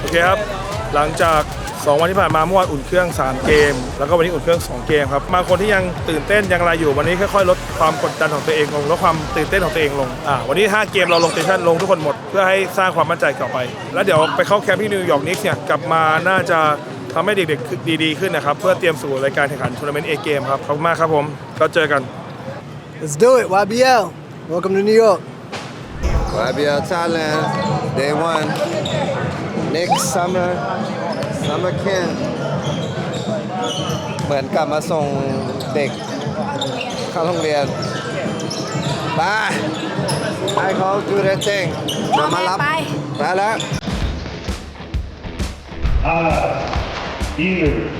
โอเคครับ หลังจาก 2 วันที่ผ่านมาเมื่อวานอุ่นเครื่อง 3 เกม แล้วก็วันนี้อุ่นเครื่อง 2 เกมครับบางคนที่ยังตื่นเต้นยังอะไรอยู่วันนี้ค่อยๆลดความกดดันของตัวเองลงลดความตื่นเต้นของตัวเองลงอ่าวันนี้ 5 เกมเราลงเตชั่นลงทุกคนหมดเพื่อให้สร้างความมั่นใจต่อไป แล้วเดี๋ยวไปเข้าแคมป์ที่นิวยอร์กนิกส์เนี่ยกลับมาน่าจะทำให้เด็กๆดีๆขึ้นนะครับเพื่อเตรียมสู่รายการแข่งขันทัวร์นาเมนต์เอเกมครับขอบคุณมากครับผมก็เจอกัน Let's do it, YBL. Welcome to New York. YBL Thailand, day one. Next summer, summer camp. เหมือนกลับมาส่งเด็กเข้าโรงเรียนไปให้เขา do their thing เดี๋ยวมารับไป ไปแล้วไ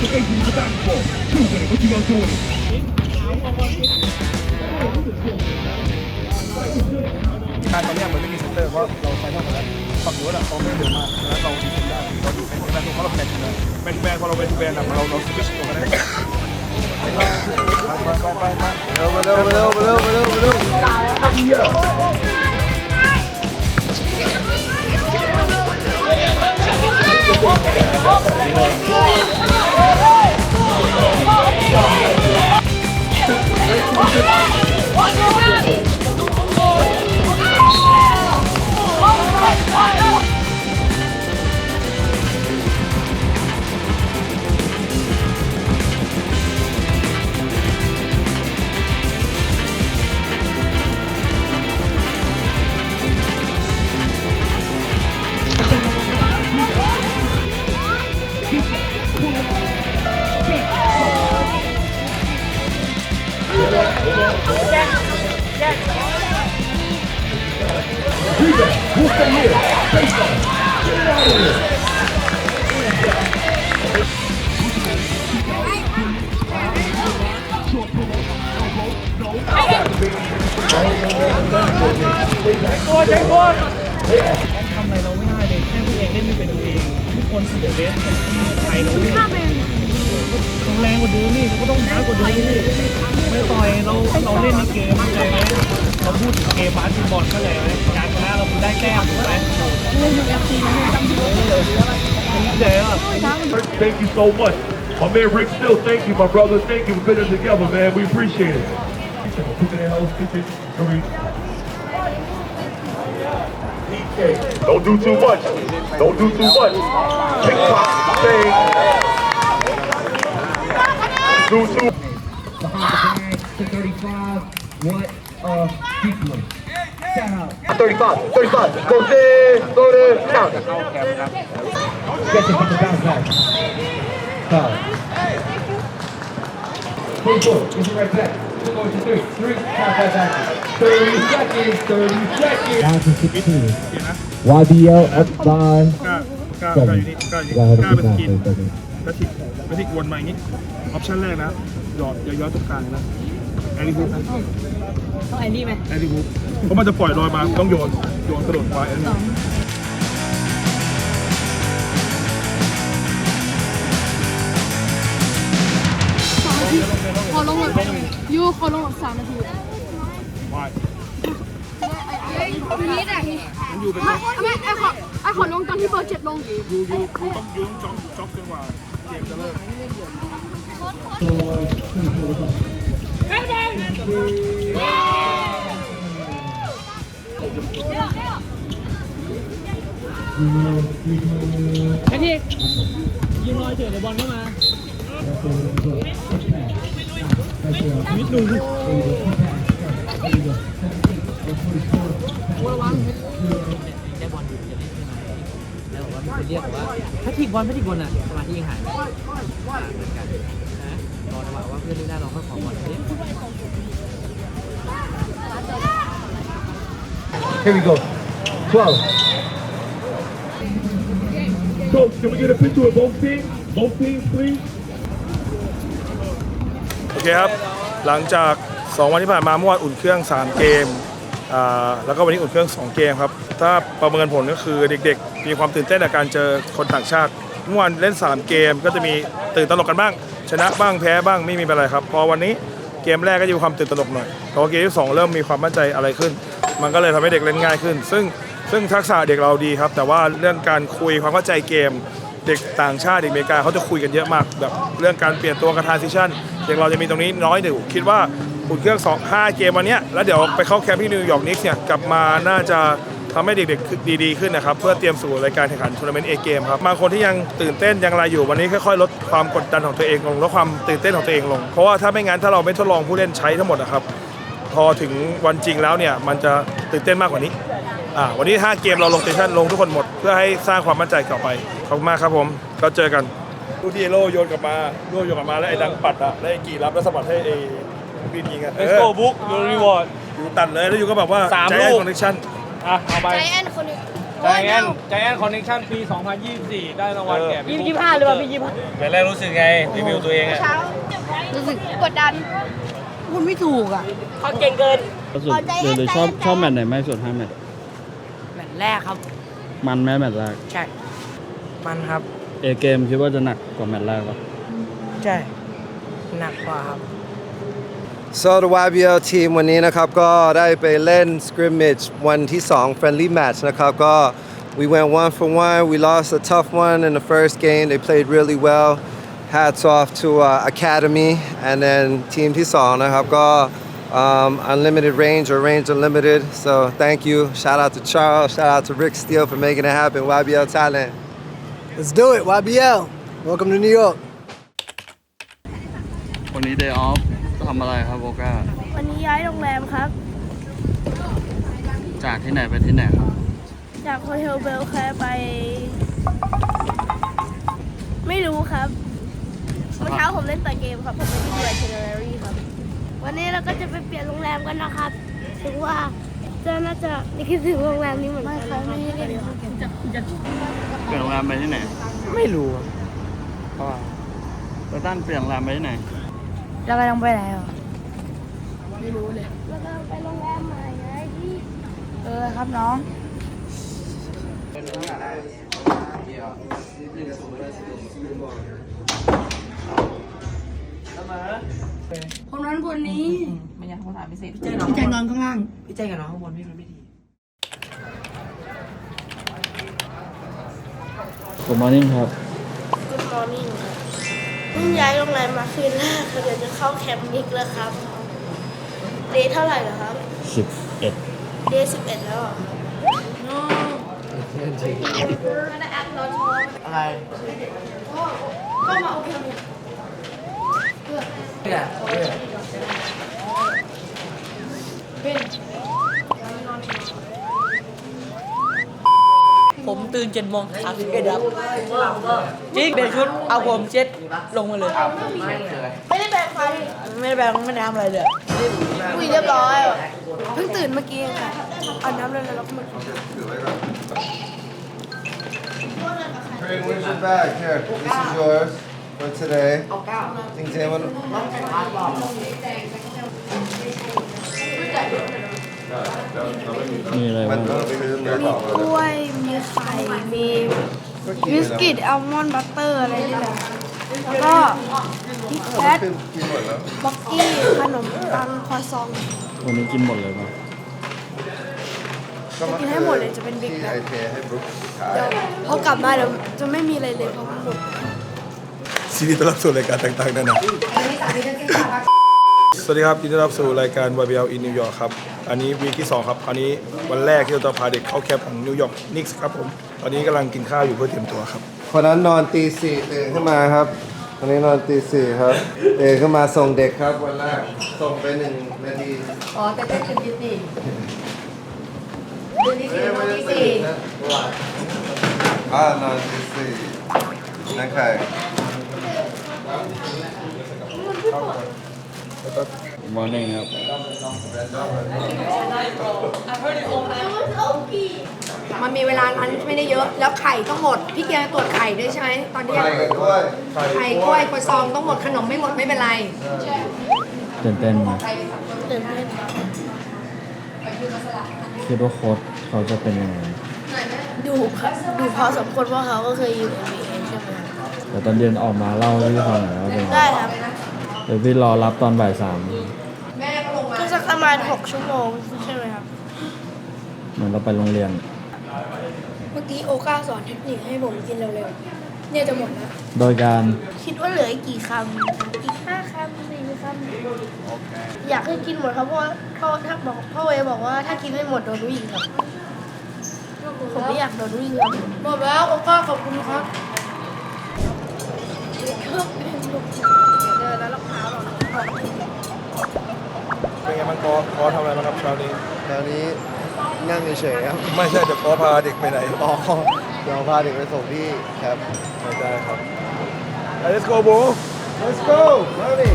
we go. Back to basics with basketball. Two with it. What you gonna do with it? การตอนนี้มือนไม่มีเซนเตอร์เพราะเราไฟนอลหมดแล้วฝั่งนู้นอะเขาไม่เร็วมากแล้วเราดีเซนได้เราดีเซนได้เพราะเราแบนชนะแบนแบนพอเราเป็นแบนอะเราเราสวิชตัวกันได้ไปไปไปไปไปเร็วมาเร็วมาเร็วเร็ว มาเร็วมาเร็วทำอะไรเราไม่ได้เลยแค่ตัวเองเล่นไม่เป็นตัวเองทุกคนเสียเบสไทยเราเนี่ยต้องแรงกว่าเดิมนี่เราก็ต้องช้ากว่าเดิมนี่ไม่ต่อยเราเราเล่นในเกมเข้าใจไหมเราพูดถึงเกมบาสเกตบอลเข้าใจไหมการชนะเราได้แต้มถูกไหมเล่นอยู่เอฟซีนะจำได้เลยเจ๋อ Thank you so much. My man Rick Still, thank you, my brother. Thank you for putting together, man. We appreciate it. Put that house kitchen. Don't do too much. Don't do too much. Kick pop, bang. Do too to 35 what a people? Shout out. 35 35 go there go there count get the bounce back foul 24 is it right back Two going to three three count that back 30 seconds 30 seconds down to 16 YBL up by กล้ากล้ากล้าอยู่นี่กล้าอยู่นี่กล้าเป็นสกินแล้วทิกแล้วทิกวนมาอย่างนี้ ออปชั่นแรกนะ หยอดอย่าย้อนตรงกลางนะแอริฮูปนะต้องไอ้นี่ไหมแอริฮูปเพราะมันจะปล่อยลอยมา ต้องโยน โยนกระโดดไปอันนี้ ขอลงแบบยูขอลงแบบสามนาทีวายทีนี้แต่ไม่ไม่ไอขอไอขอลงตอนที่เบอร์เจ็ดลงยูยูยูต้องยูต้องจ็อกจ็อกจนกว่าเกมจะเลิกไอ้ที่ยิงลอยเฉยเดี๋ยวบอลเข้ามา ได้บอลอยู่จะเล่นใช่ไหมแล้วบอกว่ามีคนเรียกบอกว่าถ้าทิ้งบอลไม่ทิ้งบอลอะสมาธิยังหายไปเหมือนกันนะรอจังหวะว่าเพื่อนนี่ได้เราค่อยขอบอลนี้ Here we go. 12. Coach, can we get a picture of both teams? Both teams, please. เคครับ หลังจาก 2 วันที่ผ่านมาเมื่อวานอุ่นเครื่อง 3 เกมอ่าแล้วก็วันนี้อุ่นเครื่อง 2 เกมครับ ถ้าประเมินผลก็คือเด็กๆ มีความตื่นเต้นในกการเจอคนต่างชาติ เมื่อวานเล่น 3 เกมก็จะมีตื่นตระหนกกันบ้าง ชนะบ้างแพ้บ้างไม่มีเป็นไรครับ พอวันนี้เกมแรกก็จะมีความตื่นตระหนกหน่อยพอเกมที่2เริ่มมีความมั่นใจอะไรขึ้น มันก็เลยทำให้เด็กเล่นง่ายขึ้น ซึ่งซึ่งทักษะเด็กเราดีครับ แต่ว่าเรื่องการคุยความเข้าใจเกม เด็กต่างชาติเด็กอเมริกาเขาจะคุยกันเยอะมากแบบเรื่องการเปลี่ยนตัวกระทานซิชั่นเด็กเราจะมีตรงนี้น้อยอยู่คิดว่าอุ่นเครื่องสองห้าเกมวันนี้แล้วเดี๋ยวไปเข้าแคมป์ที่นิวยอร์กนิกส์เนี่ยกลับมาน่าจะทำให้เด็กๆ ดีๆ ขึ้นนะครับ เพื่อเตรียมสู่รายการแข่งขันทัวร์นาเมนต์เอเกมครับบางคนที่ยังตื่นเต้นยังไรอยู่วันนี้ค่อยๆ ลดความกดดันของตัวเองลงลดความตื่นเต้นของตัวเองลง เพราะว่าถ้าไม่งั้นถ้าเราไม่ทดลองผู้เล่นใช้ทั้งหมดนะครับพอถึงวันจริงแล้วเนี่ยมันจะตื่นเต้นมากกว่านี้อ่าวันนี้ 5 เกมเราลงเตชั่นลงทุกคนหมด เพื่อให้สร้างความมั่นใจต่อไป ขอบคุณมากครับผมก็เจอกันลูกที่เอโร่โยนกลับมาโยนโยนกลับมาแล้วไอ้ดังปัดอะแล้วไอ้กี่รับแล้วสะบัดให้ไอ้บินยิงอะ Let's go book your reward อยู่ตัดเลยแล้วอยู่ก็แบบว่าสามใจลูก คอนเนคชั่นอะ เอาไป ใจแอนคนนี้ใจแอนใจแอนคอนเนคชั่นปี 2024 ได้รางวัลแก่พี่ยี่สิบห้าหรือเปล่าพี่ยี่สิบห้าแต่แรกรู้สึกไง รีวิวตัวเองอะเช้ารู้สึกกดดัน คุณไม่ถูกอะ เขาเก่งเกินสุดเดี๋ยวเลยชอบชอบแมตช์ไหนมากที่สุดห้าแมตช์แมตช์แรกครับ มันไหมแมตช์แรกใช่ มันครับ เอเกมคิดว่าจะหนักกว่าแมตช์แรกปะใช่ หนักกว่าครับ So the YBL team วันนี้นะครับ ก็ได้ไปเล่น scrimmage วันที่ 2 friendly match นะครับ ก็ we went one for one we lost a tough one in the first game they played really well hats off to uh, academy and then ทีมที่ 2 นะครับ ก็ um, unlimited range or range unlimited so thank you shout out to Charles shout out to Rick Steele for making it happen YBL Thailand Let's do it, YBL. Welcome to New York. วันนี้ day off ทำอะไรครับโบก้า วันนี้ย้ายโรงแรมครับ จากที่ไหนไปที่ไหนครับ จากโฮเทลเบลแคร์ไป ไม่รู้ครับเมื่อเช้าผมเล่นแต่เกมครับ ผมไม่ได้ดูไอเทนเนอรี่ครับ วันนี้เราก็จะไปเปลี่ยนโรงแรมกันนะครับถึงว่าจะน่าจะนี่คิดถึงโรงแรมนี้เหมือนกันไม่ไม่ได้เล่นเปลี่ยนโรง แรมไปที่ไหนไม่รู้เพราะว่าไปตั้นเปลี่ยนโรงแรมไปที่ไหนแล้วก็ต้องไปไหนอะแล้วก็ไปโรงแรมใหม่ไงที่เออครับน้อง คนนั้นคนนี้ไม่อยากคำถามพิเศษพี่แจ๊นอนข้างล่าง พี่แจ๊กับน้องข้างบนพี่มันไม่ดี Good morning ครับ Good morning เพิ่งย้ายโรงแรมมาคืนแรกค่ะเดี๋ยวจะเข้าแคมป์นิกแล้วครับเดย์เท่าไหร่เหรอครับ11เดย์สิบเอ็ดแล้วเหรอ No ไม่ได้แอปนอนท้องอะไรก็มาโอเคเนี่ย ผมตื่นเจ็ดโมงสามสิบเอ็ดครับจริงเปลี่ยนชุดเอาผมเช็ดลงมาเลยไม่ได้แบ่งฟันไม่ได้แบงไม่ได้ทำอะไรเลยคุยเรียบร้อยเพิ่งตื่นเมื่อกี้เองค่ะอาบน้ำเลยแล้วก็มา Craig, where's your bag? Here, this is yours for today. จริงๆมัน มีอะไรมันบ้างต้องซื้อเนื้อมีต่อกล้วย มีไข่ มีบิสกิตอัลมอนด์บัตเตอร์อะไรนี่แหละแล้วก็พิกแพทขึ้นกินหมดแล้วบ็อกกี้ ขนมปังคอซองวันนี้กินหมดเลยปะก็มากินให้หมดเลยจะเป็นบิ๊กที่แบ็ไอคเทให้บรุ๊คขายเดี๋ยวพอกลับมาเดี๋ยวจะไม่มีอะไรเลยเพราะมันหมดยินดีต้อนรับสู่รายการต่างๆนานาสวัสดีครับยินดีต้อนรับสู่รายการ YBL in New York ครับ อันนี้วีคที่ 2 ครับ อันนี้วันแรกที่เราจะพาเด็กเข้าแคมป์ของนิวยอร์กนิกส์ครับผม ตอนนี้กำลังกินข้าวอยู่เพื่อเตรียมตัวครับ คนนั้นนอนตีสี่ตื่นขึ้นมาครับคนนี้นอนตีสี่ครับตื่นขึ้นมาส่งเด็กครับวันแรก ส่งไปหนึ่งนาทีอ๋อแต่เต้นตื่นตีสี่ไม่ได้ตื่นนะอ่านอนตีสี่นั่นใครมอร์ นิ่งครับ มันมีเวลานั้นไม่ได้เยอะ แล้วไข่ต้องหมด พี่เกียร์ตรวจไข่ด้วยใช่ไหมตอนเที่ยงไข่ด้วยไข่กล้วยกล้วยซองต้องหมดขนมไม่หมดไม่เป็นไรตื่นเต้นไหมตื่นเต้นคิดว่าโค้ชเขาจะเป็นยังไงดูครับดูพอสมควรเพราะเขาก็เคยอยู่ NBA ใช่ไหมครับแต่ตอนเย็นออกมาเล่าให้พี่ฟังหน่อยว่าเป็นยังไงได้ครับ เดี๋ยวพี่รอรับตอนบ่ายสามก็สักประ มาณ 6 ชั่วโมงใช่ไหมครับ เหมือนเราไปโรงเรียน เมื่อกี้โอก้าสอนเทคนิคให้ผมกินเร็วๆ เนี่ยจะหมดแล้ว โดยการคิดว่าเหลืออีกกี่คำอีกห้าคำสี่คำอยากให้กินหมดครับเพราะว่าพ่อถ้าบอกพ่อเวบอกว่าถ้ากินไม่หมดโดนวิ่งครับ ผมไม่อยากโดนวิ่งครับหมดแล้วโอก้าขอบคุณครับเดินแล้วรองเท้าหรอเป็นไง บ้างกอขอทำอะไรบ้างครับเช้านี้ แถวนี้นั่งเฉยๆครับไม่ใช่เดี๋ยวขอพาเด็กไปไหนอ๋อเดี๋ยวพาเด็กไปส่งที่ครับ ไม่ได้ครับ Let's go bro Let's go Money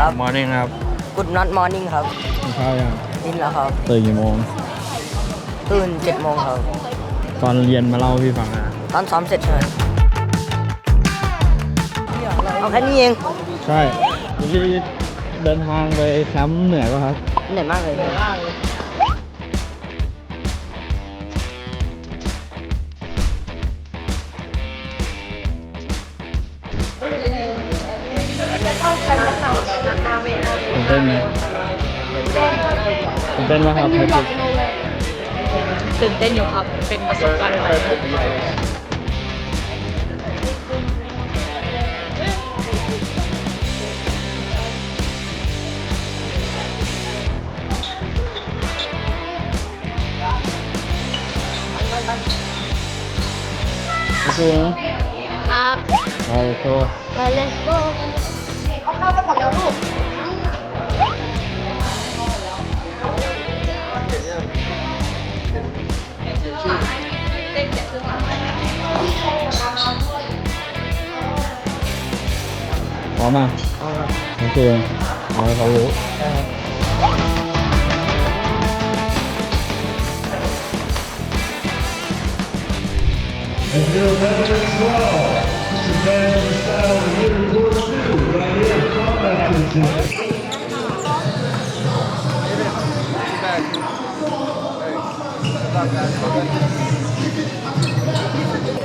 ครับมอร์นิ่งครับ Good not morning ครับกินข้าวยังกินแล้วครับ ตื่นกี่โมง ตื่นเจ็ดโมงครับ ตอนเรียนมาเล่าให้พี่ฟังนะ ตอนซ้อมเสร็จใช่ไหมเอาแค่นี้เองใช่พี่เดินทางไปแคมป์เหนื่อยป่ะครับเหนื่อยมากเลยตื่นเต้นไหมตื่นเต้นไหมครับแพทริกตื่นเต้นอยู่ครับ เป็นประสบการณ์ใหม่ สู้นะครับเอาโชว์ไป let's go เอาเข้าไปหมดแล้วลูกพร้อมอะโอเคเอาให้เขารู้ And your veteran swell, Mr. Dan Style, here in Court 2, right here, combat position.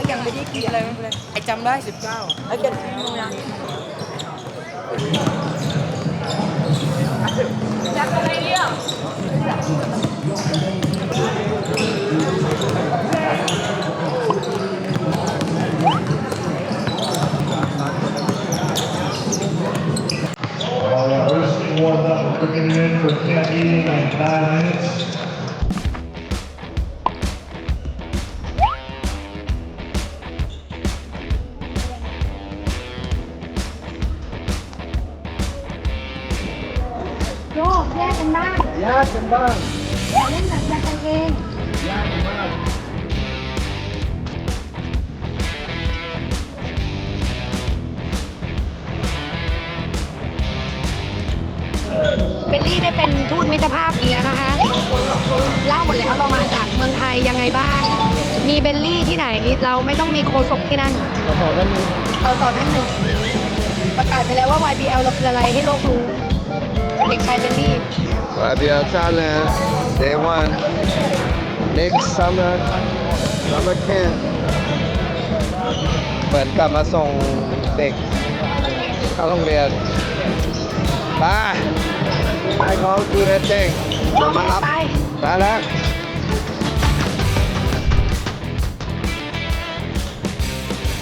ยังไม่ไ拜。拜 มีเบลลี่ที่ไหนเราไม่ต้องมีโคศกที่นั่นเราต่อด้านหนึ่งเราต่อด้านหนึ่งประกาศไปแล้วว่า YBL เราคืออะไรให้โลกรู้เด็กชายเบลลี่ YBL Thailand Day One Next Summer Summer Camp เหมือนกลับมาส่งเด็กเข้าโรงเรียนไปให้เขาดูแลเด็กเดี๋ยวมารับไปไปแล้ว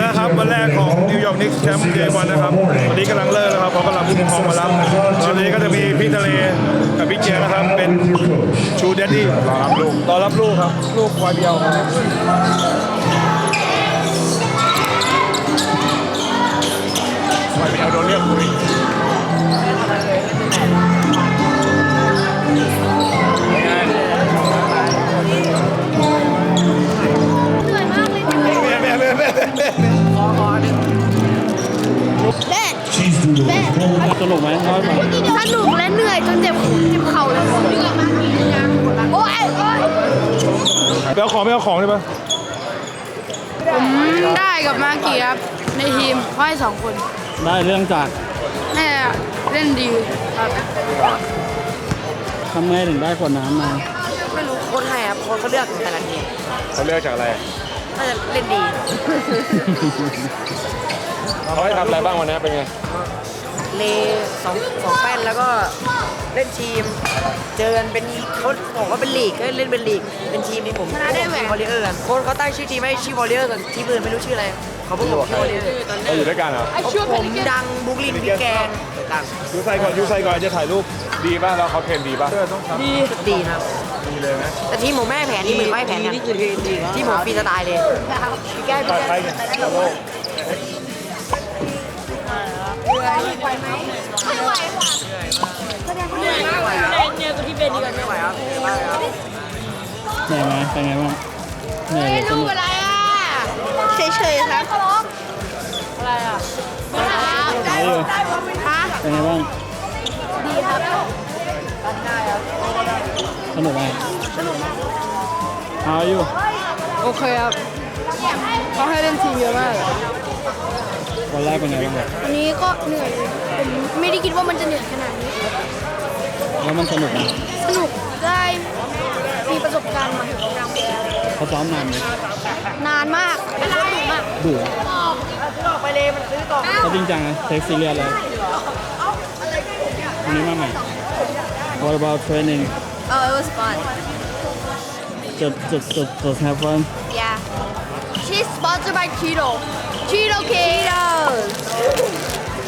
วันนี้จบแล้วครับวันแรกของนิวยอร์กนิกส์แชมป์เกมวันนะครับวันนี้กำลังเลิกแล้วครับเพราะกำลังผู้ปกครองมารับตอนนี้ก็จะมีพี่ทะเลกับพี่เจียนะครับเป็นชูเดดดี้รอรับลูกรอรับลูกครับลูกวัยเดียวครับวัยเดียวโดนเรียกคุย สนุกและเหนื่อยจนเจ็บเจ็บเข่าเลยเหนื่อยมากโอ้ยโอ้ยไปเอาของไม่เอาของได้ปะผมได้กับมาเกียครับในทีมเขาให้สองคนได้เรื่องจากแน่เล่นดีครับทำไงถึงได้ขวดน้ำมาไม่รู้โค้ชให้ครับโค้ชเขาเลือกแต่ละทีมเขาเลือกจากอะไรน่าจะเล่นดีเขาให้ทำอะไรบ้างวันนี้เป็นไง เลสองสองแป้นแล้วก็เล่นทีม เจอกันเป็นเขาบอกว่าเป็นลีกก็เล่นเป็นลีก เป็นทีมที่ผมชนะได้แหวน วอลเลเยอร์กันโค้ชเขาตั้งชื่อทีมให้ชื่อวอลเลเยอร์กันทีมอื่นไม่รู้ชื่ออะไรเขาเพิ่งบอกชื่อวอลเลเยอร์เราอยู่ด้วยกันเหรอผมดังบุกลินบิ๊กแกงดังยูใส่ก่อนยูใส่ก่อนจะถ่ายรูปดีป่ะแล้วเขาเทรนดีป่ะดีดีครับดีเลยนะแต่ทีมผมไม่ให้แผนทีมอื่นไม่ให้แผนกันที่ผมฟรีสไตล์เลยพี่แก้พี่ไปแก้ไปกันโลก เนี่ยตัวที่เป็นดีกันไม่ไหวครับเหนื่อยมากครับเหนื่อยไหมเป็นไงบ้างเหนื่อยหรือสนุกอะไรอะเฉยๆครับอะไรอะไหนอยู่ฮะเป็นไงบ้าง ดีครับสนุกไหมเอาอยู่โอเคครับเขาให้เล่นทีมเยอะมาก วันแรกเป็นไงบ้างวันนี้ก็เหนื่อยผมไม่ได้คิดว่ามันจะเหนื่อยขนาดนี้ แล้วมันสนุกไหมสนุกได้มีประสบการณ์ใหม่เขาซ้อมนานไหมนานมากและสนุกมากดุอะไปเลยมันซื้อต่อเขาจริงจังนะเทคซีเรียสเลยวันนี้มาใหม่ What about training Oh it was fun just just just just have fun Yeah She's sponsored by Cheeto Cheeto Cheetos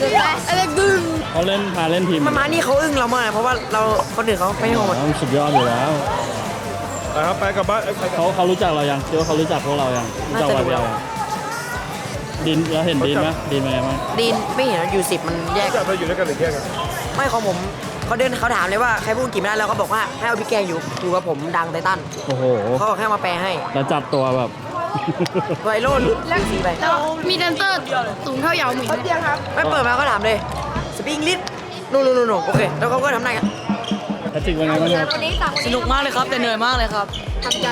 The best and the good เขาเล่นพาเล่นทีมมามานี่เขาอึ้งเรามากเพราะว่าเราคนอื่นเขาไม่โหดอ๋อสุดยอดอยู่แล้วนะครับไปกลับบ้านเอ้ยไปกลับเขาเขารู้จักเรายังคิดว่าเขารู้จักพวกเรายังรู้จักวายเบียวยังดินแล้วเห็นดินไหมดินเป็นไงบ้างดีนไม่เห็นอยู่สิบมันแยกจับเราอยู่ด้วยกันหรือแยกกันไม่ของผมเขาเดินเขาถามเลยว่าใครพูดอังกฤษไม่ได้แล้วเขาบอกว่าให้เอาพี่แกงอยู่อยู่กับผมดังไททันโอ้โหเขาบอกให้เอามาแปลให้ แล้วจับตัวแบบ ไวโรดสีไปแล้วมีแดนเซอร์สูงเท่าเหยาวหมิงไม่เปิดมาก็ถามเลยสปริงลิสนู่นนู่นนู่นโอเค แล้วเขาก็ทำได้กันแพทริกเป็นไงบ้างครับสนุกมากเลยครับ แต่เหนื่อยมากเลยครับ ทำใจ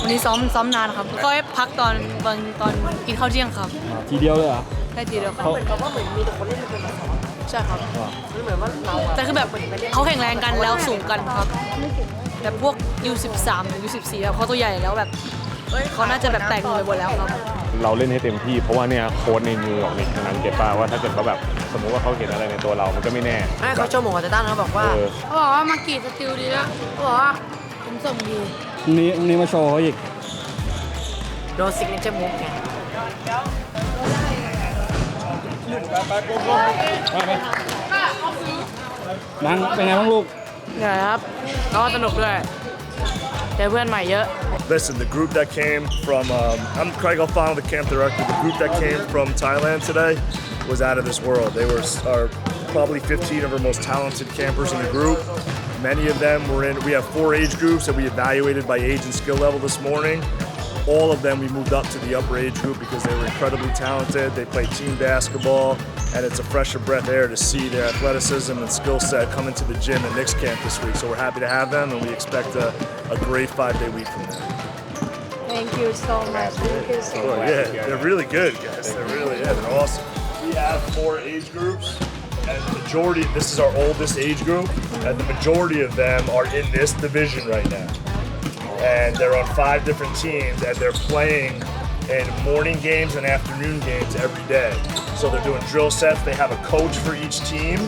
วันนี้ซ้อมซ้อมนานครับ ก็ให้พักตอนตอนตอนกินข้าวเที่ยงครับอ่าทีเดียวเลยเหรอแค่ทีเดียวครับเขาเขาว่าเหมือนมีแต่คนเล่นเป็นมาสอนใช่ครับมันเหมือนว่าเราอะแต่คือแบบเขาแข่งแรงกันแล้วสูงกันครับ แต่พวก U13 หรือ U14 ครับเขาตัวใหญ่แล้วแบบ เขาน่าจะแบบแตกมือไปหมดแล้วครับเราเล่นให้เต็มที่เพราะว่าเนี่ยโค้ชในนิวยอร์กนี่ทั้งนั้นเก็ตป่าว่าถ้าเกิดเขาแบบสมมุติว่าเขาเห็นอะไรในตัวเรา มันก็ไม่แน่ไม่เขาชมหมอไททันเขาบอกว่าเออเขาบอกว่ามากี่สติลดีแล้วเขาบอกว่าผมส่งดีพรุ่งนี้พรุ่งนี้มาโชว์เขาอีกโดนซิกเนเจอร์มูฟไงดังเป็นไงบ้างลูกเหนื่อยครับแล้วก็สนุกด้วยเจอเพื่อนใหม่เยอะ Listen, the group that came from, um, I'm Craig O'Fonnell, the camp director. The group that came from Thailand today was out of this world. They were are probably 15 of our most talented campers in the group. Many of them were in, we have four age groups that we evaluated by age and skill level this morning. All of them we moved up to the upper age group because they were incredibly talented. They play team basketball, and it's a fresher breath air to see their athleticism and skill set come into the gym at Knicks camp this week. So we're happy to have them, and we expect a, a great five day week from them. Thank you so much Thank you so Oh, yeah, they're really good, guys. They're really, yeah, they're awesome. We have four age groups, and the majority, this is our oldest age group, and the majority of them are in this division right now. And they're on five different teams, and they're playing in morning games and afternoon games every day. So they're doing drill sets. They have a coach for each team,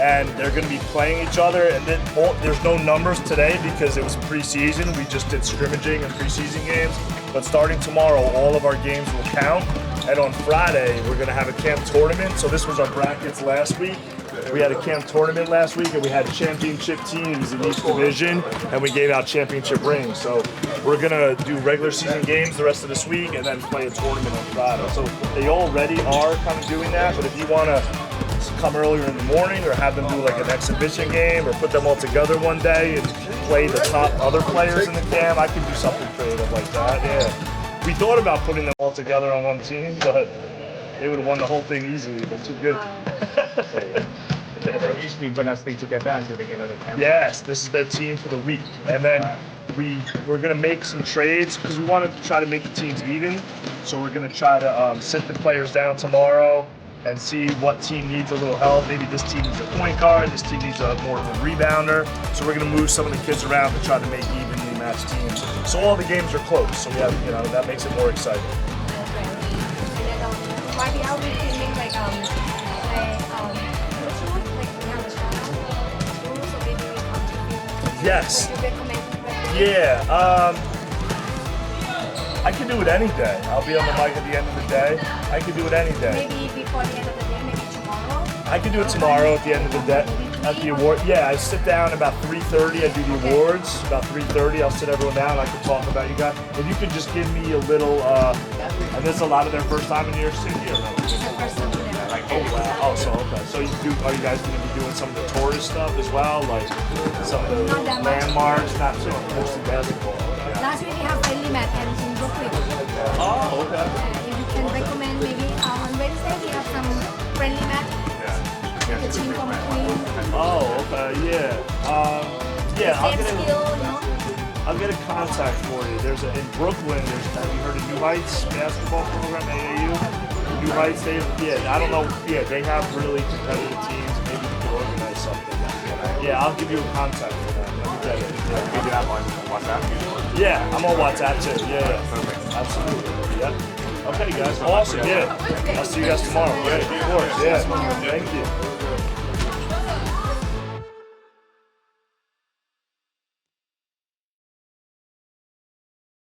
and they're going to be playing each other. And then all, there's no numbers today because it was preseason. We just did scrimmaging and preseason games. But starting tomorrow, all of our games will count. And on Friday, we're going to have a camp tournament. So this was our brackets last week. We had a camp tournament last week, and we had championship teams in each division, and we gave out championship rings. So we're gonna do regular season games the rest of this week, and then play a tournament on Friday. So they already are kind of doing that. But if you wanna come earlier in the morning, or have them do like an exhibition game, or put them all together one day and play the top other players in the camp, I could do something creative like that. Yeah. We thought about putting them all together on one team, but they would have won the whole thing easily. They're too good. Yes, this is the team for the week, and then we we're gonna make some trades because we wanted to try to make the teams even. So we're gonna try to um, sit the players down tomorrow and see what team needs a little help. Maybe this team needs a point guard, this team needs a more of a rebounder. So we're gonna move some of the kids around to try to make evenly matched teams. So all the games are close. So we have you know that makes it more exciting. Yes. You recommend Yeah, um, I can do it any day. I'll be on the mic at the end of the day. I can do it any day. maybe before the end of the day, maybe tomorrow. I can do it tomorrow at the end of the day. At the award, yeah, I sit down about 3:30. I do the awards about 3:30. I'll sit everyone down. And I can talk about you guys. If you could just give me a little, uh, and this is a lot of their first time in New York City. Or no? Like, oh wow. Oh, so okay. So you do? Are you guys going to be doing some of the tourist stuff as well, like some of the Not that much. landmarks? Not so mostly basketball. Okay. Last week we have friendly match and in Brooklyn. Oh, okay. Uh, if you can recommend maybe uh, on Wednesday we have some friendly match. The team from Queen. Oh, okay, yeah. Um, yeah, I'll Same get, skill, a, you know. I'll get a contact for you. There's a, in Brooklyn, there's, have you heard of New Heights basketball program, AAU? New Heights, they, yeah, I don't know, yeah, they have really competitive teams. Maybe we could organize something. Yeah, I'll give you a contact for them. Let me get it. Yeah, maybe that on WhatsApp. Yeah, I'm on WhatsApp too. Yeah, yeah. Perfect. Absolutely. Yep. Okay, guys. Awesome. Yeah. I'll see you guys tomorrow. Great. Of course. Yeah. Thank you.